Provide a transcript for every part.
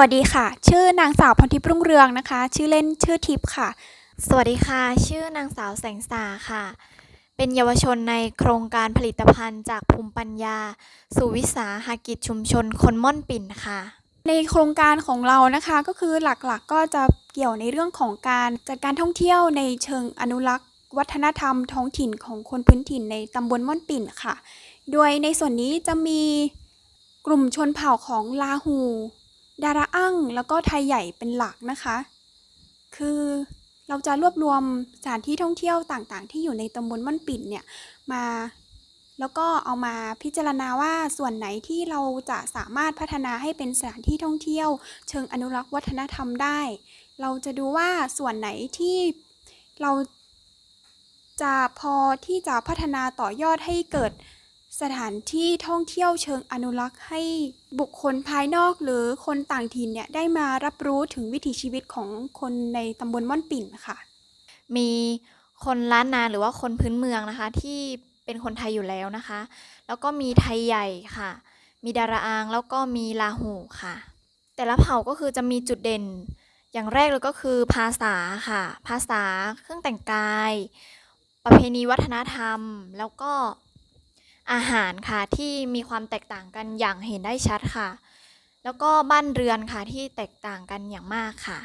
วัสดีค่ะ ชื่อนางสาวพรทิพย์รุ่งเรืองนะคะ ชื่อเล่นชื่อทิพย์ค่ะ สวัสดีค่ะ ชื่อนางสาวแสงสาค่ะ เป็นเยาวชนในโครงการผลิตภัณฑ์จากภูมิปัญญา สู่วิสาหกิจชุมชนคนม่อนปิ่นค่ะ ในโครงการของเรานะคะก็คือหลักๆก็จะเกี่ยวในเรื่องของการจัดการท่องเที่ยวในเชิงอนุรักษ์ วัฒนธรรมท้องถิ่นของคนพื้นถิ่นในตำบลม่อนปิ่นค่ะ โดยในส่วนนี้จะมีกลุ่มชนเผ่าของลาหู ดาราอั่งแล้วก็ไทยใหญ่เป็นหลักนะคะ คือเราจะรวบรวมสถานที่ท่องเที่ยวต่างๆ ที่อยู่ในตำบลม่อนปิ่นเนี่ยมาแล้วก็เอามาพิจารณาว่าส่วนไหนที่เราจะสามารถพัฒนาให้เป็นสถานที่ท่องเที่ยว เชิงอนุรักษ์วัฒนธรรมได้ เราจะดูว่าส่วนไหนที่เราจะพอที่จะพัฒนาต่อยอดให้เกิด สถานที่ท่องเที่ยวเชิงอนุรักษ์ให้บุคคลภายนอกหรือคนต่างถิ่นเนี่ยได้มารับรู้ถึงวิถีชีวิตของคนในตำบลม่อนปิ่นค่ะ มีคนล้านนาหรือว่าคนพื้นเมืองนะคะ ที่เป็นคนไทยอยู่แล้วนะคะ แล้วก็มีไทยใหญ่ค่ะ มีดาราอางแล้วก็มีลาหูค่ะ แต่ละเผ่าก็คือจะมีจุดเด่น อย่างแรกเลยก็คือภาษาค่ะ ภาษาเครื่องแต่งกาย ประเพณีวัฒนธรรม แล้วก็ อาหารค่ะที่มีความแตกต่างกันอย่างเห็นได้ชัดค่ะ แล้วก็บ้านเรือนค่ะที่แตกต่างกันอย่างมากค่ะ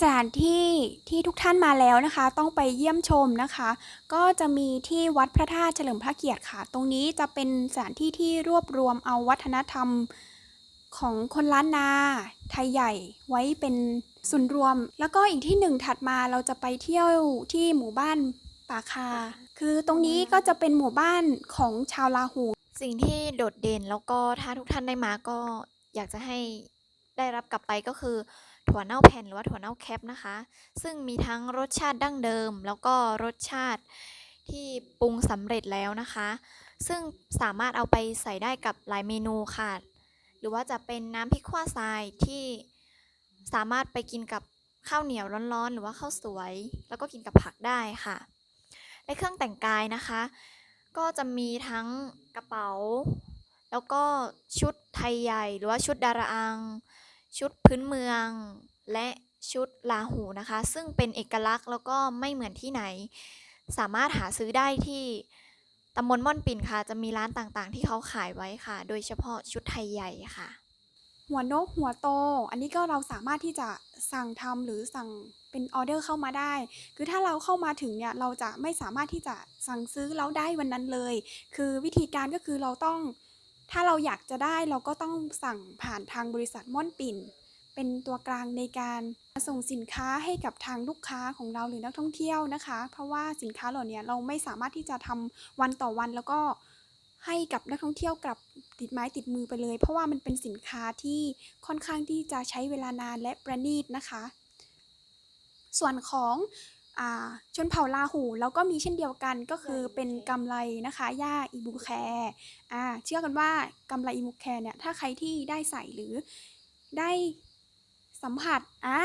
สถานที่ที่ทุกท่านมาแล้วนะคะ ต้องไปเยี่ยมชมนะคะ ก็จะมีที่วัดพระธาตุเฉลิมพระเกียรติค่ะ ตรงนี้จะเป็นสถานที่ที่รวบรวมเอาวัฒนธรรมของคนล้านนาไทยใหญ่ไว้เป็นศูนรวม แล้วก็อีกที่หนึ่งถัดมาเราจะไปเที่ยวที่หมู่บ้านป่าคา คือตรงนี้ก็จะเป็นหมู่บ้านของชาวลาหู สิ่งที่โดดเด่นแล้วก็ถ้าทุกท่านได้มาก็อยากจะให้ได้รับกลับไปก็คือถั่วเน่าแผ่นหรือว่าถั่วเน่าแคปนะคะ ซึ่งมีทั้งรสชาติดั้งเดิม แล้วก็รสชาติที่ปรุงสำเร็จแล้วนะคะ ซึ่งสามารถเอาไปใส่ได้กับหลายเมนูค่ะ หรือว่าจะเป็นน้ำพริกขั่วทรายที่สามารถไปกินกับข้าวเหนียวร้อนๆ หรือว่าข้าวสวย แล้วก็กินกับผักได้ค่ะ ในเครื่องแต่งกายนะคะ ก็จะมีทั้งกระเป๋า แล้วก็ชุดไทยใหญ่ หรือว่าชุดดาราอัง ชุดพื้นเมือง และชุดลาหูนะคะ ซึ่งเป็นเอกลักษณ์แล้วก็ไม่เหมือนที่ไหน สามารถหาซื้อได้ที่ตำบลม่อนปิ่นค่ะ จะมีร้านต่างๆ ที่เขาขายไว้ค่ะ โดยเฉพาะชุดไทยใหญ่ค่ะ หัวนกหัวโต อันนี้ก็เราสามารถที่จะสั่งทำหรือสั่งเป็นออเดอร์เข้ามาได้ คือถ้าเราเข้ามาถึงเนี่ยเราจะไม่สามารถที่จะสั่งซื้อแล้วได้วันนั้นเลย คือวิธีการก็คือเราต้อง ถ้าเราอยากจะได้เราก็ต้องสั่งผ่านทางบริษัทม่อนปิ่น เป็นตัวกลางในการส่งสินค้าให้กับทางลูกค้าของเราหรือนักท่องเที่ยวนะคะ เพราะว่าสินค้าเหล่านี้เราไม่สามารถที่จะทำวันต่อวันแล้วก็ ให้กับนักท่องเที่ยวกลับติดไม้ติดมือไปเลย เพราะว่ามันเป็นสินค้าที่ค่อนข้างที่จะใช้เวลานานและประณีตนะคะ ส่วนของอาชนเผ่าลาหูเราก็มีเช่นเดียวกันก็คือเป็นกำไรนะคะหญ้าอีบูแคร์อ่าเชื่อกันว่ากำไรอีบูแคร์เนี่ยถ้าใครที่ได้ใส่หรือได้สัมผัสอ่า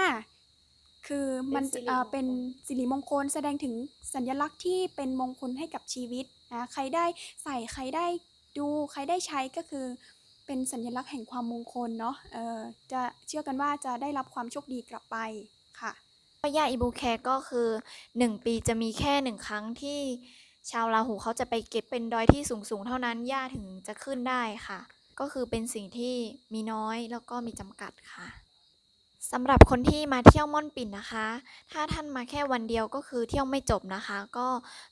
คือมันเป็นสิริอ่ามงคลเป็นสิริมงคลแสดงถึงสัญลักษณ์ที่เป็นมงคลให้กับชีวิต นะใครได้ใส่ใครได้ดูใครได้ใช้ก็คือเป็นสัญลักษณ์แห่งความมงคลเนาะเออจะเชื่อกันว่าจะได้รับความโชคดีกลับไปค่ะก็ย่าอิบูแคก็คือ 1 ปีจะมีแค่1ครั้งที่ชาวลาหูเขาจะไปเก็บเป็นดอยที่สูงๆ เท่านั้นหญ้าถึงจะขึ้นได้ค่ะ ก็คือเป็นสิ่งที่มีน้อยแล้วก็มีจำกัดค่ะ สำหรับคนที่มาเที่ยวม่อนปิ่นนะคะ ถ้าท่านมาแค่วันเดียวก็คือเที่ยวไม่จบนะคะ ก็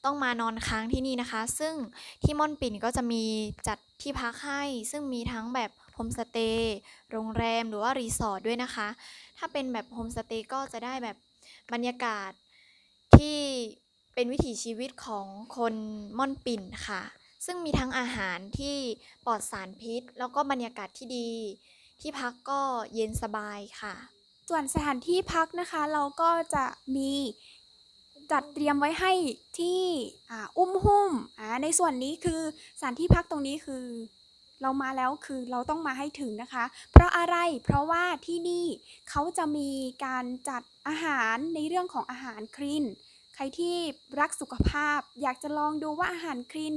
ต้องมานอนค้างที่นี่นะคะ ซึ่งที่ม่อนปิ่นก็จะมีจัดที่พักให้ ซึ่งมีทั้งแบบโฮมสเตย์โรงแรมหรือว่ารีสอร์ทด้วยนะคะ ถ้าเป็นแบบโฮมสเตย์ก็จะได้แบบบรรยากาศที่เป็นวิถีชีวิตของคนม่อนปิ่นค่ะ ซึ่งมีทั้งอาหารที่ปลอดสารพิษ แล้วก็บรรยากาศที่ดี ที่พักก็เย็นสบายค่ะ ส่วนสถานที่พักนะคะ เราก็จะมีจัดเตรียมไว้ให้ที่อ่าอุ้มหุ้มอ่าในส่วนนี้คือสถานที่พักตรงนี้คือ เรามาแล้วคือเราต้องมาให้ถึงนะคะ เพราะอะไรเพราะว่าที่นี่เขาจะมีการจัดอาหารในเรื่องของอาหารคลีนใครที่รักสุขภาพ อยากจะลองดูว่าอาหารคลีน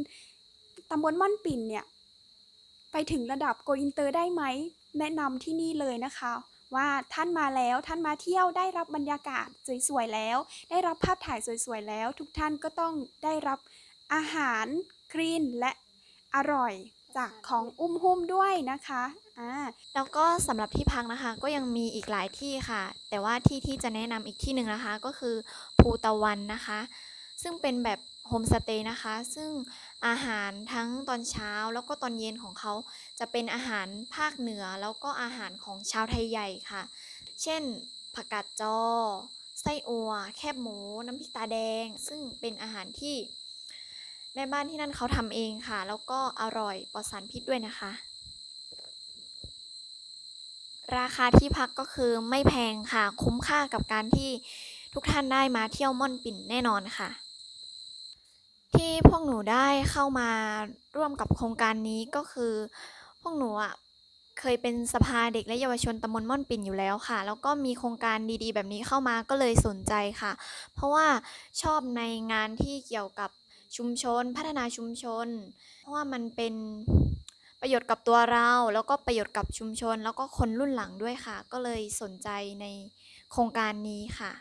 ตำบลม่อนปิ่นเนี่ย ไปถึงระดับโกอินเตอร์ได้ไหม แนะนำที่นี่เลยนะคะ ว่าท่านมาแล้วท่านมาเที่ยวได้รับบรรยากาศสวยๆแล้ว ได้รับภาพถ่ายสวยๆแล้ว ทุกท่านก็ต้องได้รับอาหารคลีนและอร่อยจากของอุ้มหุ้มด้วยนะคะอ่าแล้วก็สำหรับที่พักนะคะ ก็ยังมีอีกหลายที่ค่ะ แต่ว่าที่ที่จะแนะนำอีกที่หนึ่งนะคะ ก็คือภูตะวันนะคะ ซึ่งเป็นแบบโฮมสเตย์นะคะ ซึ่ง อาหารทั้งตอนเช้าแล้วก็ตอนเย็นของเขาจะเป็นอาหารภาคเหนือแล้วก็อาหารของชาวไทยใหญ่ค่ะ เช่น ผักกาดจอ ไส้อัว แคบหมู น้ำพริกตาแดง ซึ่งเป็นอาหารที่แม่บ้านที่นั่นเขาทำเองค่ะ แล้วก็อร่อยปลอดสารพิษด้วยนะคะ ราคาที่พักก็คือไม่แพงค่ะ คุ้มค่ากับการที่ทุกท่านได้มาเที่ยวม่อนปิ่นแน่นอนค่ะ ที่พวกหนูได้เข้ามาร่วมกับโครงการนี้ก็คือ พวกหนูอะเคยเป็นสภาเด็กและเยาวชนตำบลม่อนปิ่นอยู่แล้วค่ะ แล้วก็มีโครงการดีๆ แบบนี้เข้ามาก็เลยสนใจค่ะ เพราะว่าชอบในงานที่เกี่ยวกับชุมชน พัฒนาชุมชน เพราะว่ามันเป็นประโยชน์กับตัวเรา แล้วก็ประโยชน์กับชุมชน แล้วก็คนรุ่นหลังด้วยค่ะ ก็เลยสนใจในโครงการนี้ค่ะ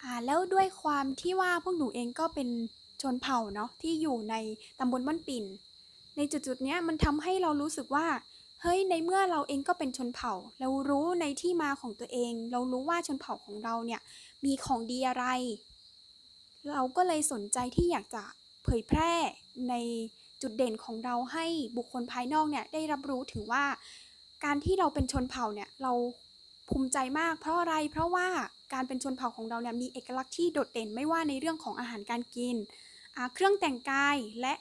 อ่าแล้วด้วยความที่ว่าพวกหนูเองก็เป็น ชนเผ่าเนาะที่อยู่ในตำบลม่อนปิ่น ในจุดๆเนี้ยมันทำให้เรารู้สึกว่าเฮ้ยในเมื่อเราเองก็เป็นชนเผ่า เรารู้ในที่มาของตัวเอง เรารู้ว่าชนเผ่าของเราเนี่ยมีของดีอะไร เราก็เลยสนใจที่อยากจะเผยแพร่ในจุดเด่นของเราให้บุคคลภายนอกเนี่ยได้รับรู้ถึงว่า การที่เราเป็นชนเผ่าเนี่ยเราภูมิใจมากเพราะอะไรเพราะว่าการเป็นชนเผ่าของเราเนี่ยมีเอกลักษณ์ที่โดดเด่นไม่ว่าในเรื่องของอาหารการกิน เครื่องแต่งกายและ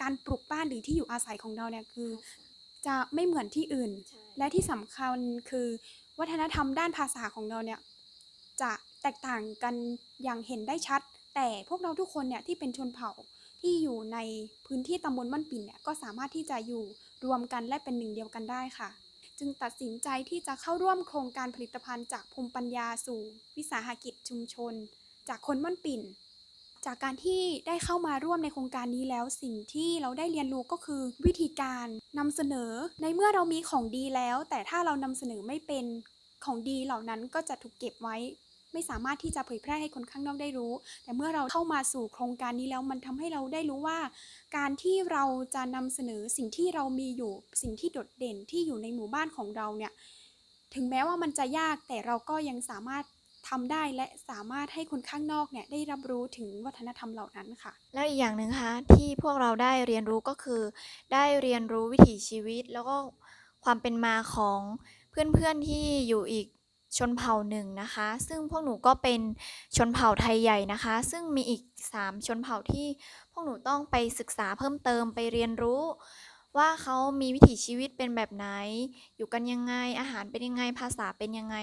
การปลูกบ้านหรือที่อยู่อาศัยของเราเนี่ยคือ จะไม่เหมือนที่อื่น และที่สำคัญคือวัฒนธรรมด้านภาษาของเราเนี่ยจะแตกต่างกันอย่างเห็นได้ชัด แต่พวกเราทุกคนเนี่ยที่เป็นชนเผ่าที่อยู่ในพื้นที่ตำบลม่อนปิ่นเนี่ยก็สามารถที่จะอยู่รวมกันและเป็นหนึ่งเดียวกันได้ค่ะ จึงตัดสินใจที่จะเข้าร่วมโครงการผลิตภัณฑ์จากภูมิปัญญาสู่ วิสาหกิจชุมชน จากคนม่อนปิ่น จากการที่ได้เข้ามาร่วมในโครงการนี้แล้วสิ่งที่เราได้เรียนรู้ก็คือ วิธีการนำเสนอ ในเมื่อเรามีของดีแล้ว แต่ถ้าเรานำเสนอไม่เป็นของดีเหล่านั้นก็จะถูกเก็บไว้ ไม่สามารถที่จะเผยแพร่ให้คนข้างนอกได้รู้ แต่เมื่อเราเข้ามาสู่โครงการนี้แล้วมันทำให้เราได้รู้ว่า การที่เราจะนำเสนอสิ่งที่เรามีอยู่สิ่งที่โดดเด่นที่อยู่ในหมู่บ้านของเราเนี่ยถึงแม้ว่ามันจะยากแต่เราก็ยังสามารถ ทำได้และสามารถให้คนข้างนอกเนี่ยได้รับรู้ถึงวัฒนธรรมเหล่านั้นค่ะ แล้วอีกอย่างหนึ่งคะที่พวกเราได้เรียนรู้ก็คือ ได้เรียนรู้วิถีชีวิต แล้วก็ความเป็นมาของเพื่อนๆที่อยู่อีกชนเผ่าหนึ่งนะคะ ซึ่งพวกหนูก็เป็นชนเผ่าไทยใหญ่นะคะ ซึ่งมีอีก 3 ชนเผ่าที่พวกหนูต้องไปศึกษาเพิ่มเติมไปเรียนรู้ ว่าเขามีวิถีชีวิตเป็นแบบไหน อยู่กันยังไง อาหารเป็นยังไง ภาษาเป็นยังไง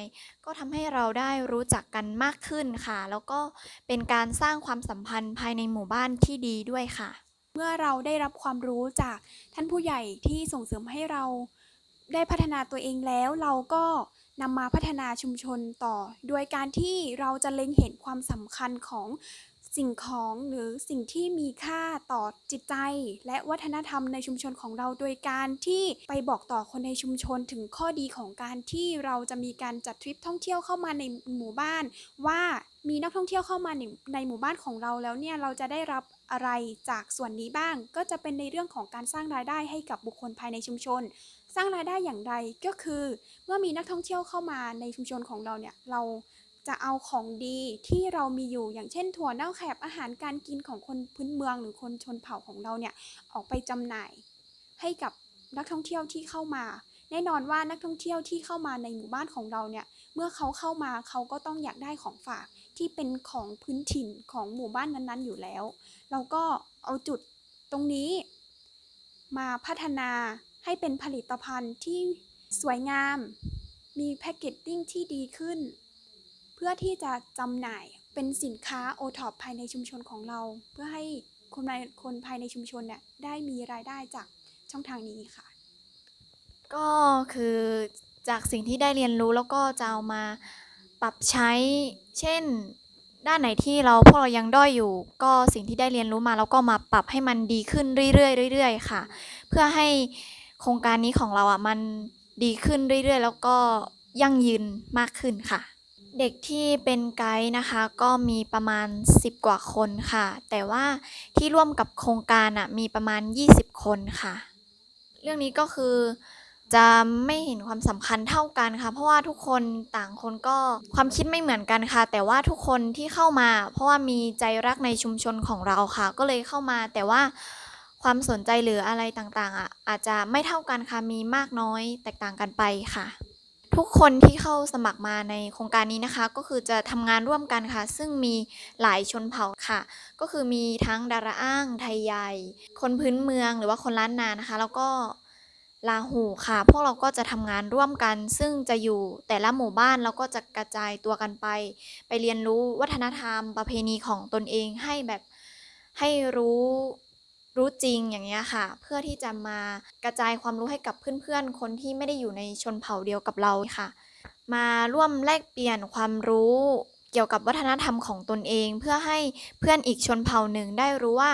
ก็ทำให้เราได้รู้จักกันมากขึ้นค่ะ แล้วก็เป็นการสร้างความสัมพันธ์ภายในหมู่บ้านที่ดีด้วยค่ะ เมื่อเราได้รับความรู้จากท่านผู้ใหญ่ที่ส่งเสริมให้เราได้พัฒนาตัวเองแล้วเราก็นำมาพัฒนาชุมชนต่อ โดยการที่เราจะเล็งเห็นความสำคัญของ สิ่งของหรือสิ่งที่มีค่าต่อจิตใจ และวัฒนธรรมในชุมชนของเราโดยการที่ไปบอกต่อคนในชุมชนถึงข้อดีของการที่เราจะมีการจัดทริปท่องเที่ยวเข้ามาในหมู่บ้าน ว่ามีนักท่องเที่ยวเข้ามาในในหมู่บ้านของเราแล้วเนี่ยเราจะได้รับอะไรจากส่วนนี้บ้าง ก็จะเป็นในเรื่องของการสร้างรายได้ให้กับบุคคลภายในชุมชน สร้างรายได้อย่างไรก็คือ เมื่อมีนักท่องเที่ยวเข้ามาในชุมชนของเราเนี่ยเรา จะเอาของดีที่เรามีอยู่อย่างเช่น ถั่วเน่าแขบอาหารการกินของคนพื้นเมืองหรือคนชนเผ่าของเราเนี่ยออกไปจำหน่าย ให้กับนักท่องเที่ยวที่เข้ามา แน่นอนว่านักท่องเที่ยวที่เข้ามาในหมู่บ้านของเราเนี่ยเมื่อเขาเข้ามาเขาก็ต้องอยากได้ของฝากที่เป็นของพื้นถิ่นของหมู่บ้านนั้นๆ อยู่แล้ว เราก็เอาจุดตรงนี้ มาพัฒนาให้เป็นผลิตภัณฑ์ที่สวยงาม มีแพคเกจจิ้งที่ดีขึ้น พื่อที่จะจำหน่ายเป็นสินค้าโอท็อปภายในชุมชนของเรา เพื่อให้คนในคนภายในชุมชนเนี่ยได้มีรายได้จากช่องทางนี้ค่ะ ก็คือจากสิ่งที่ได้เรียนรู้แล้วก็จะเอามาปรับใช้ เช่น ด้านไหนที่เราพวกเรายังด้อยอยู่ ก็สิ่งที่ได้เรียนรู้มาแล้วก็มาปรับให้มันดีขึ้นเรื่อยๆเรื่อยๆค่ะ เพื่อให้โครงการนี้ของเราอะมันดีขึ้นเรื่อยๆ แล้วก็ยั่งยืนมากขึ้นค่ะ เด็กที่เป็นไกด์นะคะก็มีประมาณ 10 กว่าคนค่ะ แต่ว่าที่ร่วมกับโครงการอะมีประมาณ 20 คนค่ะ เรื่องนี้ก็คือจะไม่เห็นความสำคัญเท่ากันค่ะ เพราะว่าทุกคนต่างคนก็ความคิดไม่เหมือนกันค่ะ แต่ว่าทุกคนที่เข้ามา เพราะว่ามีใจรักในชุมชนของเราค่ะ ก็เลยเข้ามา แต่ว่าความสนใจหรืออะไรต่างๆอะอาจจะไม่เท่ากันค่ะมีมากน้อยแตกต่างกันไปค่ะ ทุกคนที่เข้าสมัครมาในโครงการนี้นะคะ ก็คือจะทำงานร่วมกันค่ะ ซึ่งมีหลายชนเผ่าค่ะ ก็คือมีทั้งดาราอ้างไทยใหญ่ คนพื้นเมืองหรือว่าคนล้านนานะคะ แล้วก็ลาหูค่ะ พวกเราก็จะทำงานร่วมกัน ซึ่งจะอยู่แต่ละหมู่บ้านแล้วก็จะกระจายตัวกันไป ไปเรียนรู้วัฒนธรรมประเพณีของตนเองให้แบบให้รู้ รู้จริงอย่างเงี้ยค่ะ เพื่อที่จะมากระจายความรู้ให้กับเพื่อนๆ คนที่ไม่ได้อยู่ในชนเผ่าเดียวกับเราค่ะ มาร่วมแลกเปลี่ยนความรู้เกี่ยวกับวัฒนธรรมของตนเอง เพื่อให้เพื่อนอีกชนเผ่าหนึ่งได้รู้ว่า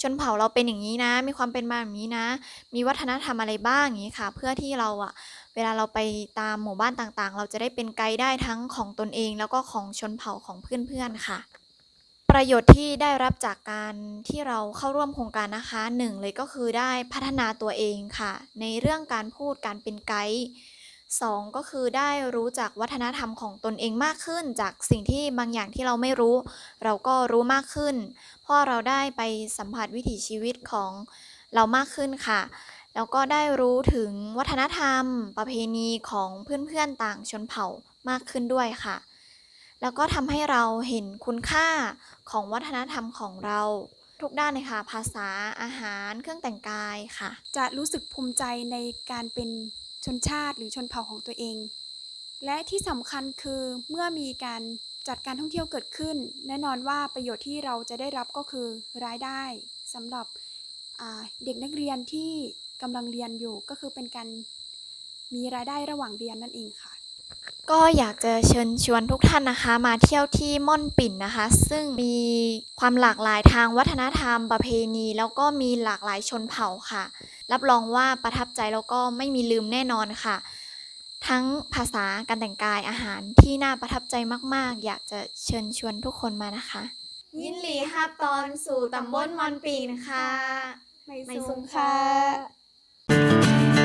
ชนเผ่าเราเป็นอย่างนี้นะ มีความเป็นมาแบบนี้นะ มีวัฒนธรรมอะไรบ้างอย่างนี้ค่ะ เพื่อที่เราอะเวลาเราไปตามหมู่บ้านต่างๆ เราจะได้เป็นไกด์ได้ทั้งของตนเอง แล้วก็ของชนเผ่าของเพื่อนๆค่ะ ประโยชน์ที่ได้รับจากการที่เราเข้าร่วมโครงการนะคะหนึ่งเลยก็คือได้พัฒนาตัวเองค่ะ ในเรื่องการพูดการเป็นไกด์สองก็คือได้รู้จักวัฒนธรรมของตนเองมากขึ้น จากสิ่งที่บางอย่างที่เราไม่รู้ เราก็รู้มากขึ้น เพราะเราได้ไปสัมผัสวิถีชีวิตของเรามากขึ้นค่ะ แล้วก็ได้รู้ถึงวัฒนธรรม ประเพณีของเพื่อนๆต่างชนเผ่ามากขึ้นด้วยค่ะ แล้วก็ทำให้เราเห็นคุณค่าของวัฒนธรรมของเราทุกด้านเลยค่ะ ภาษาอาหารเครื่องแต่งกายค่ะ จะรู้สึกภูมิใจในการเป็นชนชาติหรือชนเผ่าของตัวเอง และที่สำคัญคือเมื่อมีการจัดการท่องเที่ยวเกิดขึ้น แน่นอนว่าประโยชน์ที่เราจะได้รับก็คือรายได้สำหรับเด็กนักเรียนที่กำลังเรียนอยู่ก็คือเป็นการมีรายได้ระหว่างเรียนนั่นเองค่ะ ก็อยากจะเชิญชวนทุกท่านนะคะมาเที่ยวที่ม่อนปิ่นนะคะ ซึ่งมีความหลากหลายทางวัฒนธรรมประเพณี แล้วก็มีหลากหลายชนเผ่าค่ะ รับรองว่าประทับใจแล้วก็ไม่มีลืมแน่นอนค่ะ ทั้งภาษาการแต่งกายอาหารที่น่าประทับใจมาก ๆ อยากจะเชิญชวนทุกคนมานะคะ ยินหลีฮับตอนสู่ตำบลมอนปิ่นค่ะไม่ไม่สูสูงงค่ะค่ะ